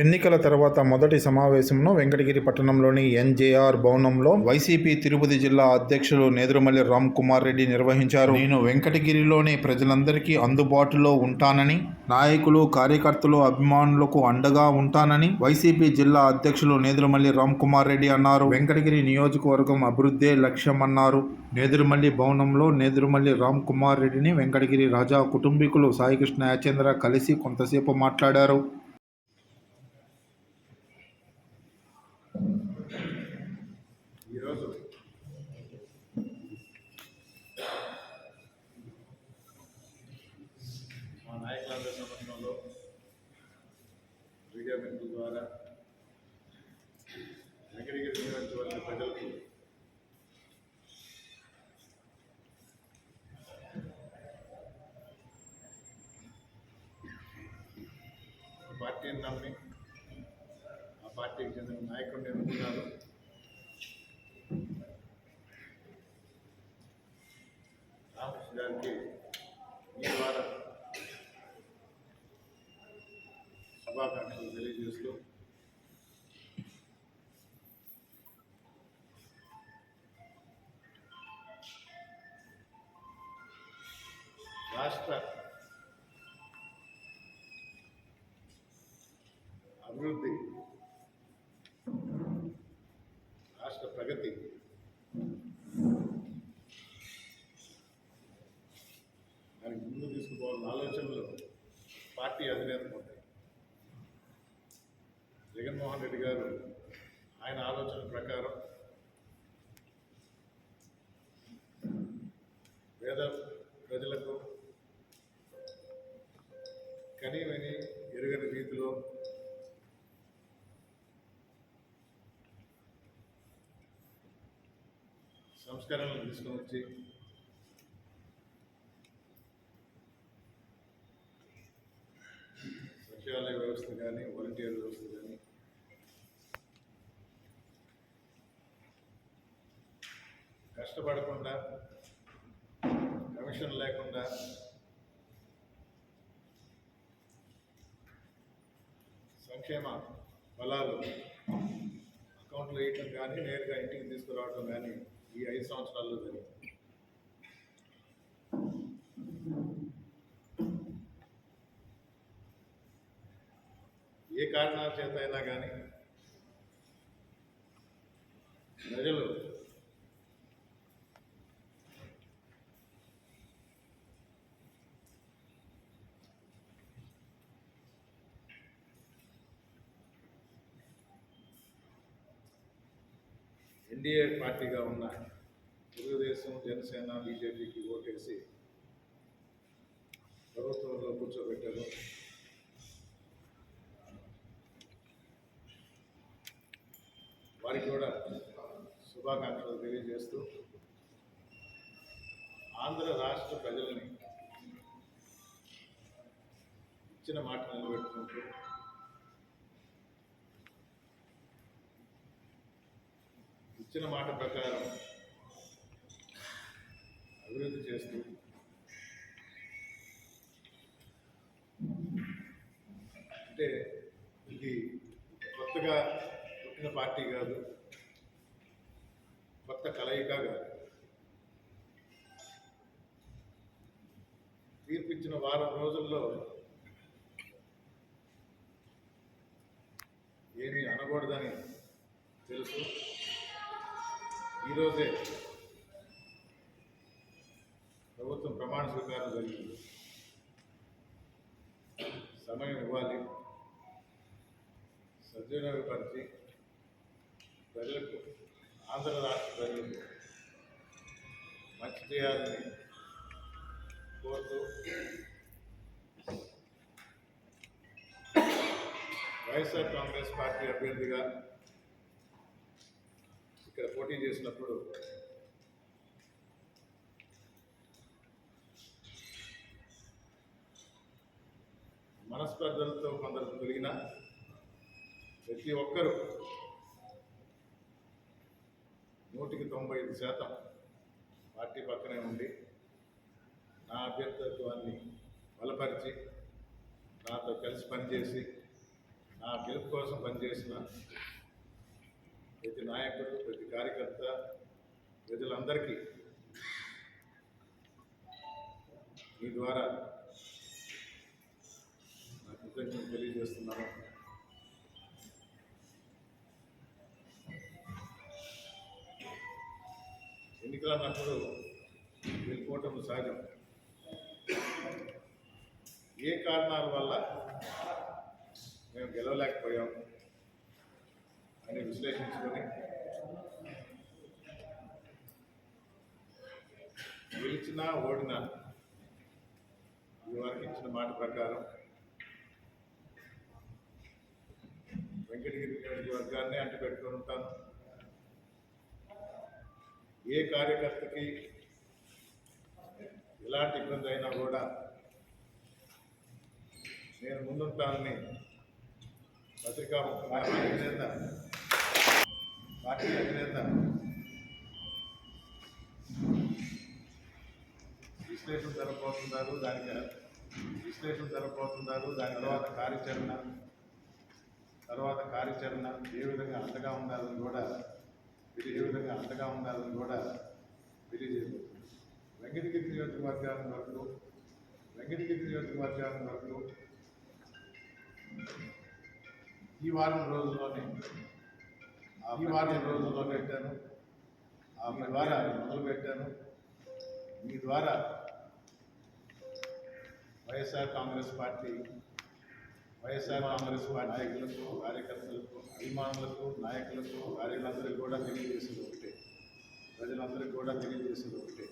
ఎన్నికల తర్వాత మొదటి సమావేశంను వెంకటగిరి పట్టణంలోని ఎన్జేఆర్ భవనంలో వైసీపీ తిరుపతి జిల్లా అధ్యక్షులు నేదురుమల్లి రామ్ కుమార్ రెడ్డి నిర్వహించారు. నేను వెంకటగిరిలోని ప్రజలందరికీ అందుబాటులో ఉంటానని నాయకులు కార్యకర్తలు అభిమానులకు అండగా ఉంటానని వైసీపీ జిల్లా అధ్యక్షులు నేదురుమల్లి రామ్ కుమార్ రెడ్డి అన్నారు. వెంకటగిరి నియోజకవర్గం అభివృద్ధే లక్ష్యమన్నారు. నేదురుమల్లి భవనంలో నేదురుమల్లి రామ్ కుమార్ రెడ్డిని వెంకటగిరి రాజా కుటుంబీకులు సాయికృష్ణ యాచేంద్ర కలిసి కొంతసేపు మాట్లాడారు ఈరోజు మా నాయకులందరి సమక్షంలో మీడియా మిత్రుల ద్వారా వెంకటగిరి నియోజకవర్గ ప్రజలకు పార్టీని నమ్మి ఆ పార్టీకి చెందిన నాయకుడిని ఎన్నుకున్నారు రామకృష్ణ గారికి మీ ద్వారా శుభాకాంక్షలు తెలియజేస్తూ రాష్ట్ర అభివృద్ధి రాష్ట్ర ప్రగతి దానికి ముందు తీసుకుపోవాలన్న ఆలోచనలు పార్టీ అధినేతకు ఉంటాయి జగన్మోహన్ రెడ్డి గారు ఆయన ఆలోచన ప్రకారం పేద ప్రజలకు కనీవిని ఎరుగని రీతిలో సంస్కరణలు తీసుకొని వచ్చి. సచివాలయ వ్యవస్థ కానీ వాలంటీర్ వ్యవస్థ కానీ. కష్టపడకుండా కమిషన్ లేకుండా సంక్షేమ ఫలాలు అకౌంట్లో వేయటం కానీ నేరుగా ఇంటికి తీసుకురావడం కానీ ఈ ఐదు సంవత్సరాల్లో జరిగింది ఏ కారణాల చేత అయినా కానీ ప్రజలు ఎన్డీఏ పార్టీగా ఉన్న తెలుగుదేశం జనసేన బీజేపీకి ఓటేసి ప్రభుత్వంలో కూర్చోబెట్టారు. వారికి కూడా శుభాకాంక్షలు తెలియజేస్తూ ఆంధ్ర రాష్ట్ర ప్రజలని ఇచ్చిన మాట నిలబెట్టుకుంటూ ఇచ్చిన మాట ప్రకారం అభివృద్ధి చేస్తూ అంటే ఇది కొత్తగా పుట్టిన పార్టీ కాదు కొత్త కలయిక కాదు. తీర్పిచ్చిన వారం రోజుల్లో ఏమీ అనకూడదని తెలుసు. ఈరోజే ప్రభుత్వం ప్రమాణ స్వీకారం జరిగింది. సమయం ఇవ్వాలి. సద్వినియోగపరిచి ప్రజలకు ఆంధ్ర రాష్ట్ర ప్రజలకు మంచి చేయాలని కోరుతూ వైఎస్ఆర్ కాంగ్రెస్ పార్టీ అభ్యర్థిగా ఇక్కడ పోటీ చేసినప్పుడు మనస్పర్ధలతో కొందరు తొలగిన ప్రతి ఒక్కరూ నూటికి తొంభై ఐదు శాతం పార్టీ పక్కనే ఉండి నా అభ్యర్థిత్వాన్ని బలపరిచి నాతో కలిసి పనిచేసి నా గెలుపు కోసం పనిచేసిన ప్రతి నాయకుడు ప్రతి కార్యకర్త ప్రజలందరికీ మీ ద్వారా కృతజ్ఞతలు తెలియజేస్తున్నాను. ఎన్నికలు అన్నప్పుడు వెళ్ళిపోవటం సహజం. ఏ కారణాల వల్ల మేము గెలవలేకపోయాం అని విశ్లేషించుకొని గెలిచినా ఓడినా ఇదివరకు ఇచ్చిన మాట ప్రకారం వెంకటగిరి నియోజకవర్గాన్ని అంటి పెట్టుకొని ఉంటాను. ఏ కార్యకర్తకి ఎలాంటి ఇబ్బంది అయినా కూడా నేను ముందుంటానని పత్రికా పార్టీ అధినేత పార్టీ అధినేత విశ్లేషణ జరగబోతున్నారు దానికి విశ్లేషణ జరగబోతున్నారు దాని తర్వాత కార్యాచరణ తర్వాత కార్యాచరణ ఏ విధంగా అండగా ఉండాలని కూడా ఇది ఏ విధంగా అండగా ఉండాలని కూడా తెలియజేయబోతుంది వెంకటగిరి నియోజకవర్గాల వరకు వెంకటగిరి నియోజకవర్గాల వరకు ఈ వారం రోజుల్లోనే ఈ వారం రోజుల్లో పెట్టాను. ఆ ద్వారా మొదలు పెట్టాను. మీ ద్వారా వైఎస్ఆర్ కాంగ్రెస్ పార్టీ వైఎస్ఆర్ కాంగ్రెస్ పార్టీ నాయకులకు కార్యకర్తలకు అభిమానులకు నాయకులకు కార్యకర్తలకు కూడా తెలియజేసేది ఒకటే. ప్రజలందరికీ కూడా తెలియజేసేది ఒకటే.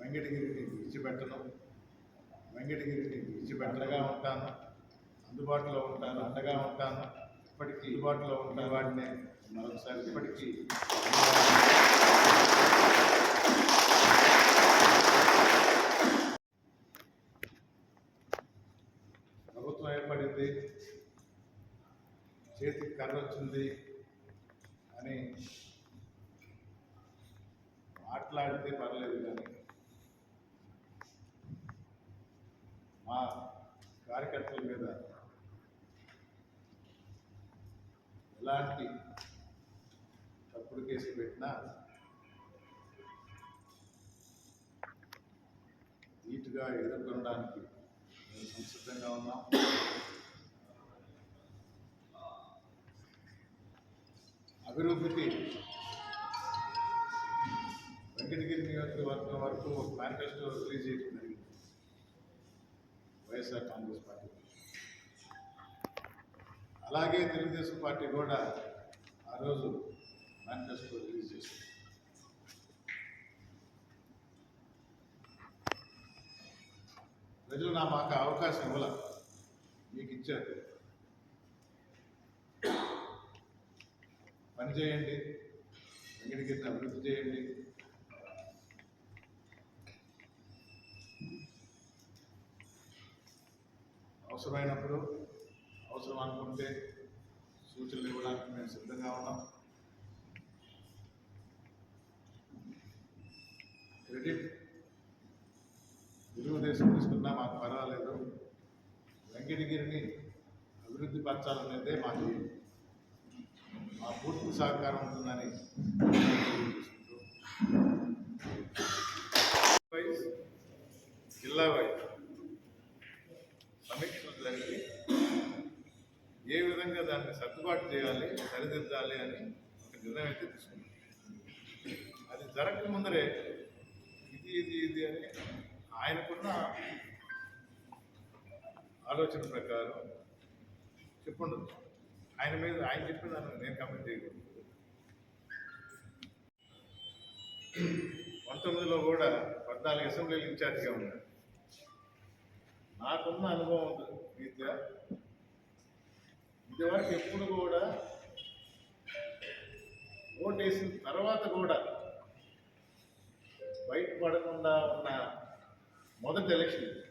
వెంకటగిరిని విడిచిపెట్టను. వెంకటగిరిని విడిచిపెట్టగా ఉంటాను. అందుబాటులో ఉంటాను అండగా ఉంటాను. ఇప్పటికీ అందుబాటులో ఉన్న వాడిని మరొకసారి ఇప్పటికీ పడింది చేతికి కర్ర వచ్చింది అని మాట్లాడితే పర్లేదు కానీ మా కార్యకర్తల మీద ఎలాంటి తప్పుడు కేసులు పెట్టినా నీట్గా ఎదుర్కొనడానికి మేము సంసిద్ధంగా ఉన్నాం. అభివృద్ధికి వెంకటగిరి నియోజకవర్గం వరకు ఒక మేనిఫెస్టో రిలీజ్ చేయడం జరిగింది. వైఎస్ఆర్ కాంగ్రెస్ పార్టీ. అలాగే తెలుగుదేశం పార్టీ కూడా ఆ రోజు మేనిఫెస్టో రిలీజ్ చేసింది. ప్రజలు నా మాకు అవకాశం ఇవ్వాల మీకు ఇచ్చారు. పని చేయండి. వెంకటగిరిని అభివృద్ధి చేయండి. అవసరమైనప్పుడు అవసరం అనుకుంటే సూచనలు ఇవ్వడానికి మేము సిద్ధంగా ఉన్నాం. క్రెడిట్ తెలుగుదేశం తీసుకున్నా మాకు పర్వాలేదు. వెంకటగిరిని అభివృద్ధి పరచాలనేదే మాకు మా పూర్తి సహకారం ఉంటుందని వైస్ జిల్లా వైస్ సమీక్షలు జరిగి ఏ విధంగా దాన్ని సర్దుబాటు చేయాలి సరిదిద్దాలి అని ఒక నిర్ణయం అయితే తీసుకున్నాం. అది జరగక ముందరే ఇది ఇది ఇది అని ఆయనకున్న ఆలోచన ప్రకారం చెప్పండు. ఆయన మీద ఆయన చెప్పిన దాన్ని నేను కమెంట్ చేయకూడదు పంతొమ్మిదిలో కూడా పద్నాలుగు అసెంబ్లీలు ఇన్ఛార్జిగా ఉన్నాడు నాకున్న అనుభవం రీత్యా ఇదివరకు ఎప్పుడు కూడా ఓటేసిన తర్వాత కూడా బయటపడకుండా ఉన్న మొదటి ఎలక్షన్ ఇది.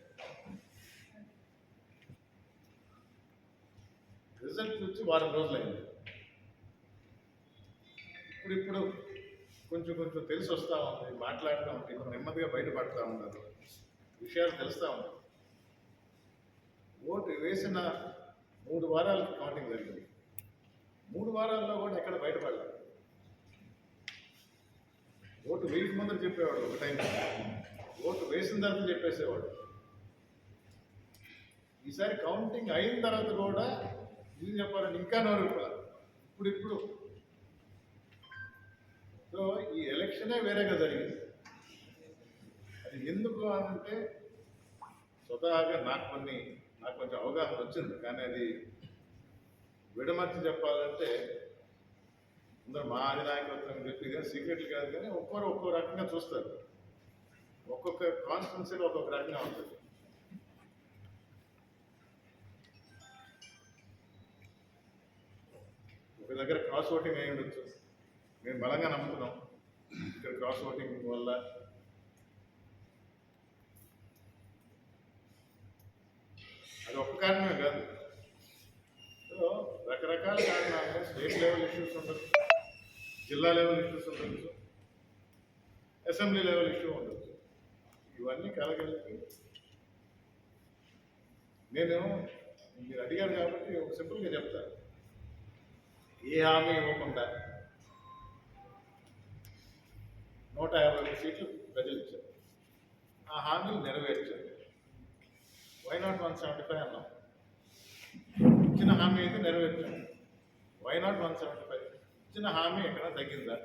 రిజల్ట్ వచ్చి వారం రోజులైంది. ఇప్పుడు ఇప్పుడు కొంచెం కొంచెం తెలిసి వస్తూ ఉంది మాట్లాడుతూ ఉంది కొంచెం నెమ్మదిగా బయటపడుతూ ఉన్నారు. విషయాలు తెలుస్తూ ఉన్నాయి ఓటు వేసిన మూడు వారాలకి కౌంటింగ్ జరిగింది. మూడు వారాల్లో కూడా ఎక్కడ బయటపడలేదు ఓటు వేయక ముందర చెప్పేవాడు ఒక టైం. ఓటు వేసిన తర్వాత చెప్పేసేవాడు. ఈసారి కౌంటింగ్ అయిన తర్వాత కూడా ఇది చెప్పాలని ఇంకా నోరు ఇప్పుడు ఇప్పుడు. సో ఈ ఎలక్షనే వేరేగా జరిగింది. అది ఎందుకు అంటే స్వతహాగా నాకు కొన్ని నాకు కొంచెం అవగాహన వచ్చింది. కానీ అది విడమర్చి చెప్పాలంటే అందరూ మా అధినాయకత్వం చెప్పి కానీ సీక్రెట్లు కాదు కానీ ఒక్కొక్కరు ఒక్కో రకంగా చూస్తారు. ఒక్కొక్క కాన్స్టిట్యున్సీలో ఒక్కొక్క రకంగా ఉంటుంది. ఒక దగ్గర క్రాస్ ఓటింగ్ అయి ఉండొచ్చు. మేము బలంగా నమ్ముతున్నాం. ఇక్కడ క్రాస్ ఓటింగ్ వల్ల అది ఒక్క కారణమే కాదు. రకరకాల కారణాలు స్టేట్ లెవెల్ ఇష్యూస్ ఉండొచ్చు. జిల్లా లెవెల్ ఇష్యూస్ ఉండొచ్చు. అసెంబ్లీ లెవెల్ ఇష్యూ ఉండొచ్చు. ఇవన్నీ కలగలిపి నేను మీరు అడిగారు కాబట్టి ఒక సింపుల్గా చెప్తాను. ఏ హామీ ఇవ్వకుండా నూట యాభై సీట్లు ప్రజలు ఇచ్చారు. ఆ హామీలు నెరవేర్చారు. Why not one seventy five అన్నాం. ఇచ్చిన హామీ అయితే నెరవేర్చాం why not one seventy five ఇచ్చిన హామీ ఎక్కడ తగ్గిందా?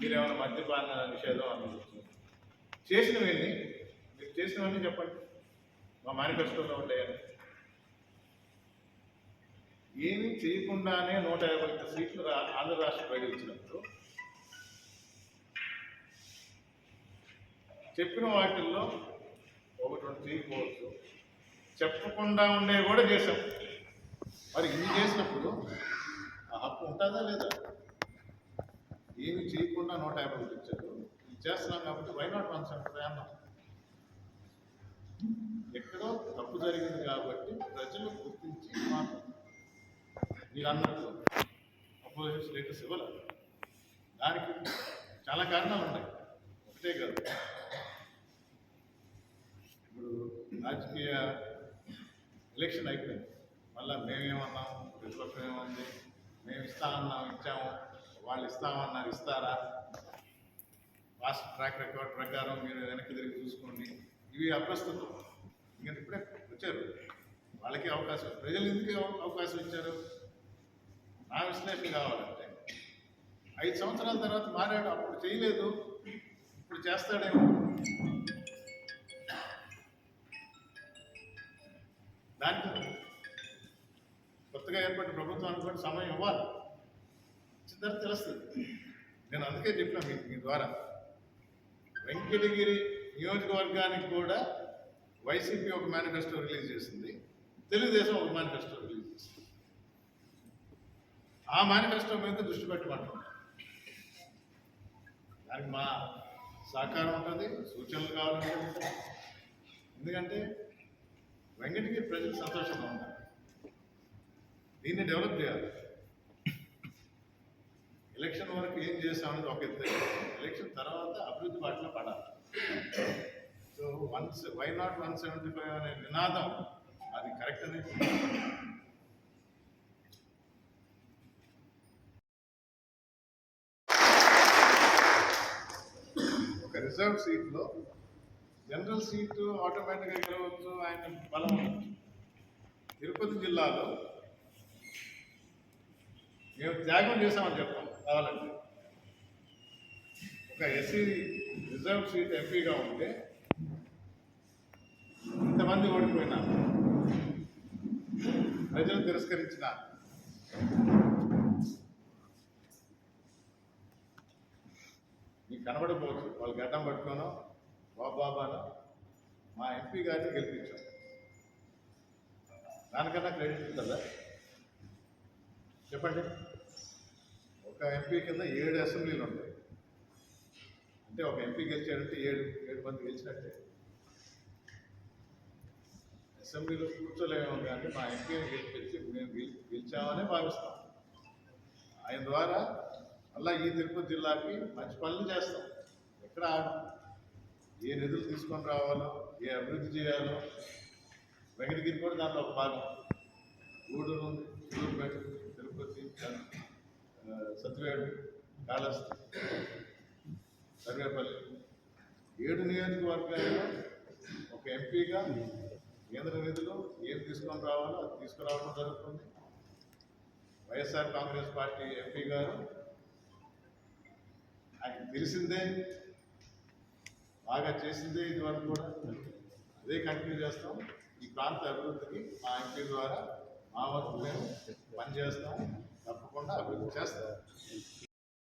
మీరు ఏమైనా మద్యపాన నిషేధం అనుకుంటున్నారు? చేసినవన్నీ మీరు చేసినవన్నీ చెప్పండి. మా మేనిఫెస్టోలో ఉంటాయని. ఏమీ చేయకుండానే నూట యాభై ఒక్క సీట్లు ఆంధ్ర రాష్ట్ర బయట వచ్చినప్పుడు చెప్పిన వాటిల్లో ఒకటి రెండు చేయకపోవచ్చు. చెప్పకుండా ఉండే కూడా చేశాం. మరి ఇన్ని చేసినప్పుడు ఆ హక్కు ఉంటుందా లేదా? ఏమి చేయకుండా నూట యాభై ఒకటి ఇచ్చారు. ఇది చేస్తున్నాం కాబట్టి వై నాట్ వన్ అన్నాం. ఎక్కడో తప్పు జరిగింది కాబట్టి ప్రజలు గుర్తించి మాకు మీరు అన్నట్టు అపోజిషన్ స్టేటస్ ఇవ్వలేదు దానికి చాలా కారణాలు ఉన్నాయి. ఒకటే కాదు. ఇప్పుడు రాజకీయ ఎలక్షన్ అయిపోయింది. మళ్ళీ మేమేమన్నాం? ప్రతిపక్షం ఏమంది? మేము ఇస్తామన్నాం ఇచ్చాము. వాళ్ళు ఇస్తామన్నారు ఇస్తారా? లాస్ట్ ట్రాక్ రికార్డ్ ప్రకారం మీరు వెనక్కి తిరిగి చూసుకోండి. ఇవి అప్రస్తుతం. ఇంకా ఇప్పుడే వచ్చారు. వాళ్ళకి అవకాశం. ప్రజలు ఎందుకు అవకాశం ఇచ్చారు? నా విశ్లేషణ కావాలంటే ఐదు సంవత్సరాల తర్వాత మారాడు. అప్పుడు చేయలేదు. ఇప్పుడు చేస్తాడేమో. దానికి కొత్తగా ఏర్పడిన ప్రభుత్వానికి కూడా సమయం ఇవ్వాలి. ఇచ్చిన తెలుస్తుంది. నేను అందుకే చెప్పిన మీ మీ ద్వారా. వెంకటగిరి నియోజకవర్గానికి కూడా వైసీపీ ఒక మేనిఫెస్టో రిలీజ్ చేసింది. తెలుగుదేశం ఒక మేనిఫెస్టో రిలీజ్ చేసింది. ఆ మేనిఫెస్టో మీద దృష్టి పెట్టమంటున్నాం దానికి మా సహకారం ఉంటుంది సూచనలు కావాలంటే ఎందుకంటే వెంకటగిరి ప్రజలు సంతోషంగా ఉంటారు. దీన్ని డెవలప్ చేయాలి. ఎలక్షన్ వరకు ఏం చేస్తామనేది ఒక ఎత్తు ఎలక్షన్ తర్వాత అభివృద్ధి బాటలో పడాలి. So once why not one seventy five అనే నినాదం? అది కరెక్ట్ అనేది ఒక రిజర్వ్ సీట్లో జనరల్ సీటు ఆటోమేటిక్గా గెలవచ్చు ఆయన బలం తిరుపతి జిల్లాలో మేము త్యాగం చేసామని చెప్తాం కావాలంటే. ఒక ఎస్సీ రిజర్వ్ సీట్ ఎంపీగా ఉంటే ఇంతమంది ఓడిపోయినా ప్రజలు తిరస్కరించిన కనబడకపోవచ్చు వాళ్ళు గడ్డం పట్టుకోనో బాబాబానో మా ఎంపీ గారిని గెలిపించాం. దానికన్నా క్రెడిట్ ఉంటుందా? చెప్పండి. ఒక ఎంపీ కింద ఏడు అసెంబ్లీలు ఉంటాయి. అంటే ఒక ఎంపీ గెలిచాడంటే ఏడు ఏడు మంది గెలిచినట్టే. అసెంబ్లీలో కూర్చోలేము కానీ మా ఎంపీని గెలిపించి మేము గెలి గెలిచామని భావిస్తాం. ఆయన ద్వారా మళ్ళీ ఈ తిరుపతి జిల్లాకి మంచి పనులు చేస్తాం. ఎక్కడ ఏ నిధులు తీసుకొని రావాలో ఏ అభివృద్ధి చేయాలో. వెంకటగిరి కూడా దాంట్లో ఒక భాగం. గూడూరు ఉంది సూళ్ళూరుపేట తిరుపతి సత్యవేడు కాళహస్తి సర్వేపల్లి ఏడు నియోజకవర్గాల్లో ఒక ఎంపీగా కేంద్ర నిధులు ఏం తీసుకొని రావాలో అది తీసుకురావడం జరుగుతుంది. వైఎస్ఆర్ కాంగ్రెస్ పార్టీ ఎంపీ గారు ఆయనకు తెలిసిందే బాగా చేసిందే ఇది వరకు కూడా అదే కంటిన్యూ చేస్తాం. ఈ ప్రాంత అభివృద్ధికి మా ఎంపీ ద్వారా మా వరకు మేము పనిచేస్తాం. తప్పకుండా అభివృద్ధి చేస్తాం.